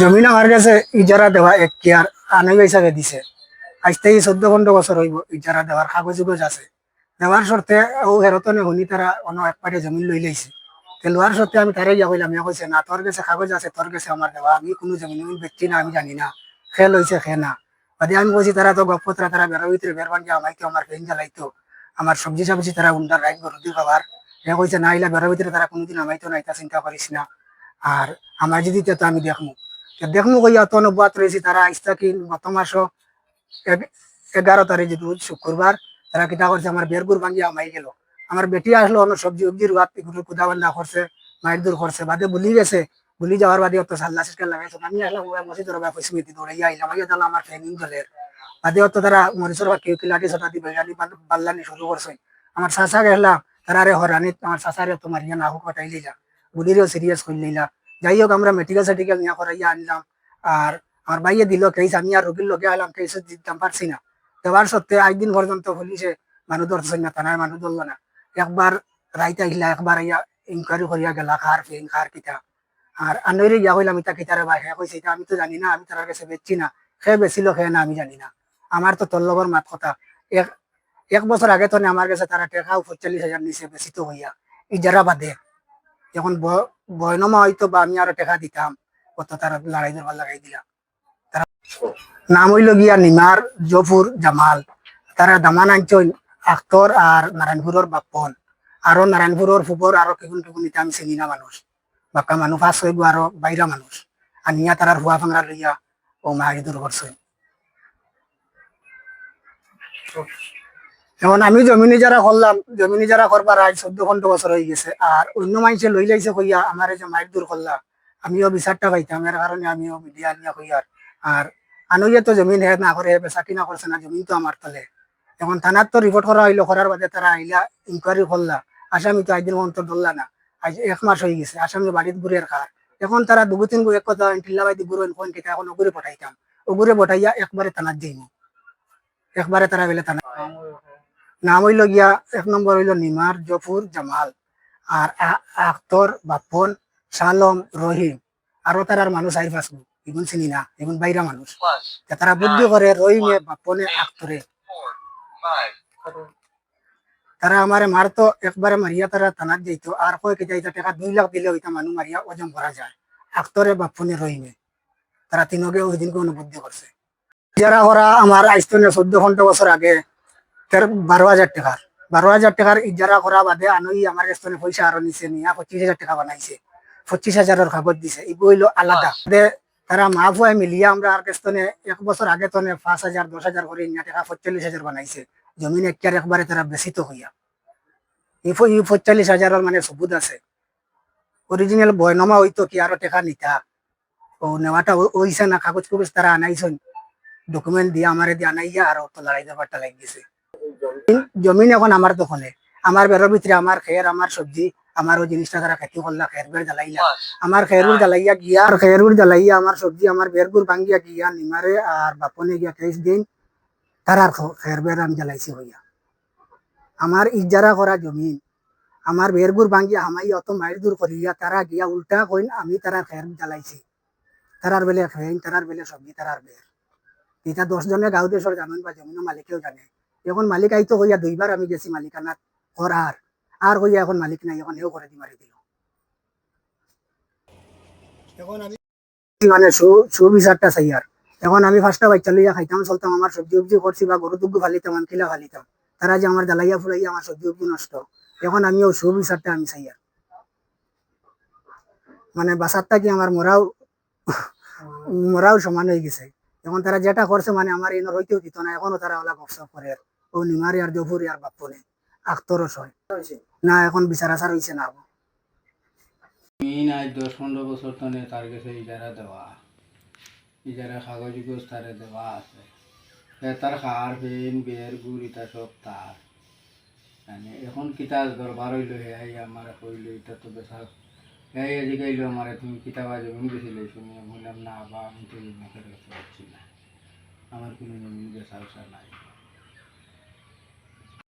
জমিন আমার কাছে ইজারা দেওয়া এক কেয়ার আনবে হিসাবে দিছে। আজ থেকে চোদ্দ পনেরো বছর হইব ইজারা দেওয়ার কাগজ উগজ আছে। দেওয়ার শর্তে ও হেরতনে শুনি তারা অন্য এক পাটে জমিন লই লাইছে লোয়ার সত্ত্বে আমি তারে গিয়া কইলাম, ইয়া কইছে, না তোর কাছে কাগজ আছে তোর কাছে আমার দেওয়া। আমি কোনো জমিন ব্যক্তি না আমি জানি না। খেল হয়েছে খে না। বাদে আমি কইছি তারা তো গপতরা তারা বেড়া ভিতরে বেরবান গিয়া আমাইতো আমার ফেন জ্বালাইতো আমার সবজি সবজি তারা উন্ডার রাইট গরুদি খাবার সে কইছে, না, ইলা বেড়ার ভিতরে তারা কোনোদিন আমাইতো না এটা চিন্তা করিস না। আর আমার যদি তো আমি দেখমু তো দেখমু কইয়া তো নবাত রয়েছি তারা আইসতা কি গত এগ- এগারো তারিখ যেহেতু শুক্রবার তারা কিতা করছে আমার বেরগুর ভাঙ্গিয়া আমাই গেল আমার বেটি আসলো অন্য সবজি উবজি রুয়াত কুদা বান্ধা করছে মায়ের দূর করছে বাদে ভুলি গেছে যাওয়ার বাদে অত সাল্লা লাগাইছে আমি আসলাম ওয়া মসজিদ আইলাম আইয়া তাহলে আমার ট্রেনিং চলে বাদে অত তারা মরিচর বা কেউ কিলাটি সটা দি বেগানি বাল্লানি শুরু করছে আমার চাচা গেলাম তারা রে হরানিত আমার চাচারে তো মারিয়া না হুক হটাই লইলা বুলিরেও সিরিয়াস করে লইলা যাই হোক আমরা মেডিকেল সার্টিফিকেট নিয়ে করাইয়া আনলাম। আর আমার ভাইয়ে দিল কেস আমি আর রোগীর লগে আলাম কেস দিতাম পারছি না। দেওয়ার সত্ত্বে একদিন পর্যন্ত পুলিশে মানুষ ধরছে না, থানার মানুষ ধরলো না। একবার রাইতে আহিলা, একবার ইয়া ইনকোয়ারি করিয়া গেলা খার ফেন খার কিতা? আর আনরে ইয়া কইলাম, ইতা কিতারে ভাই হ্যাঁ কইছে আমি তো জানি না, আমি তার কাছে বেচছি না। সে বেছিল সে না, আমি জানি না। আমার তো তোর লগর মাত কথা। এক এক বছর আগে তো আমার কাছে তারা টেকা পঁয়তাল্লিশ হাজার নিছে বেশি তো হইয়া। ইজারা বাদে যখন ব- বয়নমা হইতো বা আমি আরও টেকা দিতাম। কত তারা লড়াই দরবার লাগাই দিলাম। তারা নাম হইল গিয়া নিমার জফুর জামাল। তারা দামান আনছেন আখতর আর নারায়ণপুরের বাপন। আরও নারায়ণপুরের ফুপর আরও কেগুন কেগুন ইটা আমি চিনি না মানুষ। বাক্কা মানুষ ফাঁস হইব আরও বাইরা মানুষ। আর নিয়া তারার হুয়া ভাঙা লইয়া ও মাহারি দূর করছে এখন আমি জমিনি যারা করলাম, জমিনি যারা করবার আজ চোদ্দ পনেরো বছর হয়ে গেছে। আর অন্য মানুষে লই লাইছে কইয়া আমার যে মাইক দূর করলাম আমিও বিচারটা পাইতাম, এর কারণে আমিও মিডিয়া নিয়া কইয়ার আর আনুইয়ে তো জমিন হে না করে বেচা কিনা করছে না, জমিন তো আমার তলে। এখন থানার তো রিপোর্ট করা হইল, করার বাদে তারা আইলা ইনকোয়ারি করলা। আসামি তো একদিন মন্তর ধরলা না। আজ এক মাস হয়ে গেছে, আসামি বাড়িত ঘুরের খার এখন তারা দুগু তিন গু এক কথা টিল্লা বাইদি ঘুরে কোন কেটা এখন ওগুরে পঠাইতাম। ওগুরে পঠাইয়া একবারে থানার যাইনি একবারে তারা বেলে থানা নাম হইল গিয়া এক নম্বর হইল নিমার জফুর জামাল আর আ- আখতর বাপন সালম রহিম। আরও তারার মানুষ আই পাস এগুন চিনি না এগুন বাইরা মানুষ। তারা বুদ্ধি করে রহিমে বাপনে আখতরে তারা আমারে মারতো একবারে মারিয়া তারা থানাত যাইত আর কয় কে যাইতো টাকা দুই লাখ দিলে ওইটা মানুষ মারিয়া ওজন করা যায়। আখতরে বাপনে রহিমে। তারা তিনকে ওই দিনকে অনুবুদ্ধি করছে। যারা ওরা আমার আইস্তনে চোদ্দ ঘণ্টা বছর আগে তের, বারো হাজার টাকার। বারো হাজার টাকার ইজারা করা বাদে আনই আমার স্তনে পয়সা আরও নিয়ে পঁচিশ হাজার টাকা বানাইছে। পঁচিশ হাজারের কাগজ দিছে আলাদা। তারা মা মিলিয়ে আমরা আর এক বছর আগে তনে পাঁচ হাজার দশ হাজার করে নিয়ে টাকা পঁয়তাল্লিশ হাজার বানাইছে। জমিন একটার একবারে তারা বেশি তো হইয়া। এই পঁয়তাল্লিশ হাজারের মানে সবুত আছে। অরিজিনাল বয়নমা হইতো কি আরও টাকা নিতা। ও নেওয়াটা ওইছে না কাগজ কুগজ তারা আনাইছেন ডকুমেন্ট দিয়ে আমারে দিয়ে আনাইয়া আর তো লড়াই ব্যাপারটা লাগিয়েছে জমিন এখন আমার দোকানে। আমার বেরোর ভিতরে আমার খের আমার সবজি আমার ওই জিনিসটা তারা খেতে করলা খের বের জ্বালাইলা আমার খেরুর জ্বালাইয়া গিয়া আর খেরুর জ্বালাইয়া আমার সবজি আমার বেরগুর ভাঙ্গিয়া গিয়া নিমারে আর বাপনে গিয়া কেস দিন তার আর খের বের আমি জ্বালাইছি হইয়া আমার ইজারা করা জমিন আমার বেরগুর ভাঙ্গিয়া হামাই অত মাইল দূর করিয়া তারা গিয়া উল্টা কইন আমি তারা খের জ্বালাইছি। তারার বেলে খেন তারার বেলে সবজি তারার বের এটা দশ জনের গাঁও দেশের জানেন বা জমিনের মালিকেও জানে। এখন মালিক আইতো হইয়া দুইবার আমি গেছি মালিকানাত করার। আর হইয়া এখন মালিক নাই এখন এও করে দি মারি দিল। এখন আমি মানে সু- সুবিচারটা চাই আর এখন আমি ফার্স্টটা বাচ্চা লইয়া খাইতাম চলতাম আমার সবজি উবজি করছি বা গরু দুগ্গু ফালিতাম ফালিতাম। তারা যে আমার ফুলাইয়া আমার সবজি উবজি নষ্ট। এখন আমিও সুবিচারটা আমি চাই আর মানে বাসারটা কি আমার মরাও মরাও সমান হয়ে গেছে। এখন তারা যেটা করছে মানে আমার এনে হইতেও দিত না এখনও তারা ওলা গপসপ করে আর। ও নিমারি আর জফুরি আর বাপ্পনে আখতরস হয় না, এখন বিচার আচার হয়েছে না মিন আজ দশ পনেরো বছর তনে তার কাছে ইজারা দেওয়া ইজারা কাগজ উগজ তারে দেওয়া আছে। তার খার ফেন বের গুড় ইটা সব তার মানে এখন কিতা দরবার হইল হে আমার হইল এটা তো বেসা এই এদিকে আইলো আমার তুমি কিতাবা জমিন লইছো নিয়ে বললাম না, বা আমি তো জমি করে আমার কোনো জমিন বেসা নাই।